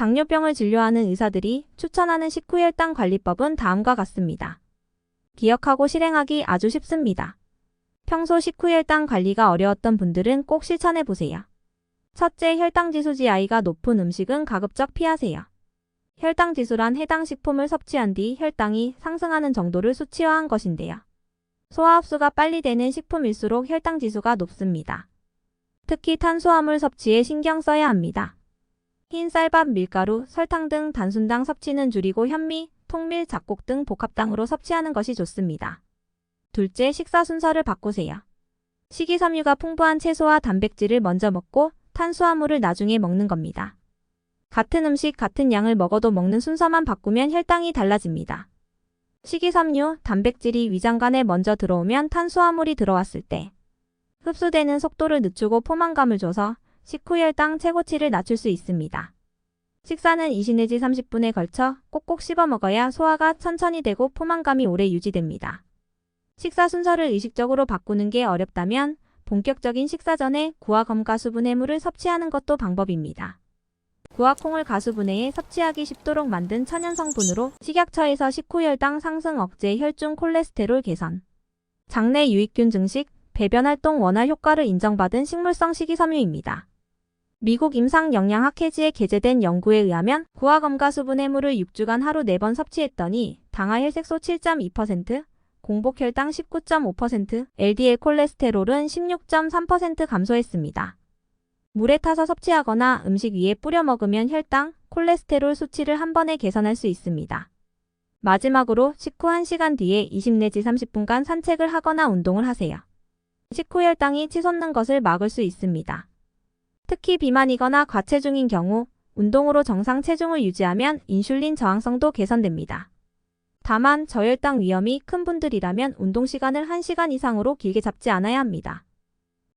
당뇨병을 진료하는 의사들이 추천하는 식후 혈당 관리법은 다음과 같습니다. 기억하고 실행하기 아주 쉽습니다. 평소 식후 혈당 관리가 어려웠던 분들은 꼭 실천해 보세요. 첫째, 혈당 지수 GI가 높은 음식은 가급적 피하세요. 혈당 지수란 해당 식품을 섭취한 뒤 혈당이 상승하는 정도를 수치화한 것인데요. 소화 흡수가 빨리 되는 식품일수록 혈당 지수가 높습니다. 특히 탄수화물 섭취에 신경 써야 합니다. 흰 쌀밥, 밀가루, 설탕 등 단순당 섭취는 줄이고 현미, 통밀, 잡곡 등 복합당으로 섭취하는 것이 좋습니다. 둘째, 식사 순서를 바꾸세요. 식이섬유가 풍부한 채소와 단백질을 먼저 먹고 탄수화물을 나중에 먹는 겁니다. 같은 음식 같은 양을 먹어도 먹는 순서만 바꾸면 혈당이 달라집니다. 식이섬유, 단백질이 위장관에 먼저 들어오면 탄수화물이 들어왔을 때 흡수되는 속도를 늦추고 포만감을 줘서 식후 혈당 최고치를 낮출 수 있습니다. 식사는 20 내지 30분에 걸쳐 꼭꼭 씹어 먹어야 소화가 천천히 되고 포만감이 오래 유지됩니다. 식사 순서를 의식적으로 바꾸는 게 어렵다면 본격적인 식사 전에 구화 검 가수분 해물을 섭취하는 것도 방법입니다. 구화콩을 가수분해에 섭취하기 쉽도록 만든 천연 성분으로 식약처에서 식후 혈당 상승 억제 혈중 콜레스테롤 개선, 장내 유익균 증식, 배변 활동 원활 효과를 인정받은 식물성 식이섬유입니다. 미국 임상영양학회지에 게재된 연구에 의하면 구화검가수분 해물을 6주간 하루 4번 섭취했더니 당화혈색소 7.2%, 공복혈당 19.5%, LDL 콜레스테롤은 16.3% 감소했습니다. 물에 타서 섭취하거나 음식 위에 뿌려 먹으면 혈당, 콜레스테롤 수치를 한 번에 개선할 수 있습니다. 마지막으로 식후 1시간 뒤에 20 내지 30분간 산책을 하거나 운동을 하세요. 식후 혈당이 치솟는 것을 막을 수 있습니다. 특히 비만이거나 과체중인 경우 운동으로 정상 체중을 유지하면 인슐린 저항성도 개선됩니다. 다만 저혈당 위험이 큰 분들이라면 운동 시간을 1시간 이상으로 길게 잡지 않아야 합니다.